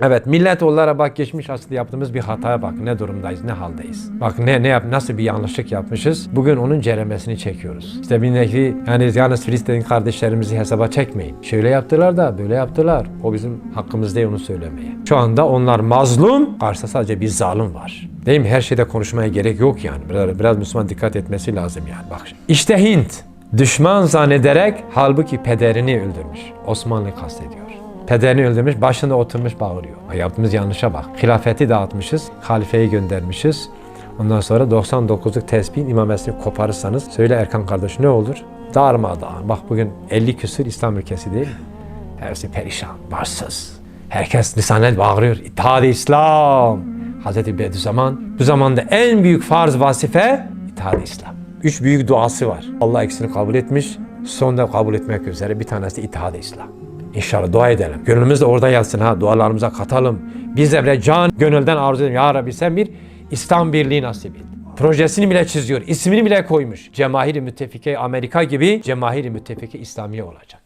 Evet millet olarak bak geçmiş aslında yaptığımız bir hataya bak ne durumdayız ne haldeyiz. Bak ne ne yap nasıl bir yanlışlık yapmışız. Bugün onun ceremesini çekiyoruz. İşte bir nevi yani yalnız Filistin kardeşlerimizi hesaba çekmeyin. Şöyle yaptılar da böyle yaptılar. O bizim hakkımız değil onu söylemeye. Şu anda onlar mazlum karşısında sadece bir zalim var. Değil mi? Her şeyde konuşmaya gerek yok yani. Biraz, biraz Müslüman dikkat etmesi lazım yani. Bak. İşte Hint düşman zannederek halbuki pederini öldürmüş. Osmanlı kastediyor. Pederini öldürmüş, başında oturmuş bağırıyor. Yaptığımız yanlışa bak. Hilafeti dağıtmışız, halifeyi göndermişiz. Ondan sonra 99'luk tesbihin imamesini koparırsanız söyle Erkan kardeş ne olur? Darmadağın. Bak bugün 50 küsür İslam ülkesi değil mi? Hepsi perişan, barsız. Herkes lisanet bağırıyor. İttihad-ı İslam. Hazreti Bediüzzaman bu zamanda en büyük farz vazife İttihad-ı İslam. Üç büyük duası var. Allah ikisini kabul etmiş. Son da kabul etmek üzere bir tanesi İttihad-ı İslam. İnşallah dua edelim. Gönlümüz de orada yatsın ha. Dualarımıza katalım. Biz de bile can gönülden arzu edelim. Ya Rabbi sen bir İslam birliği nasip et. Projesini bile çiziyor. ismini bile koymuş. Cemahiri Müttefike Amerika gibi Cemahiri Müttefike İslamiye olacak.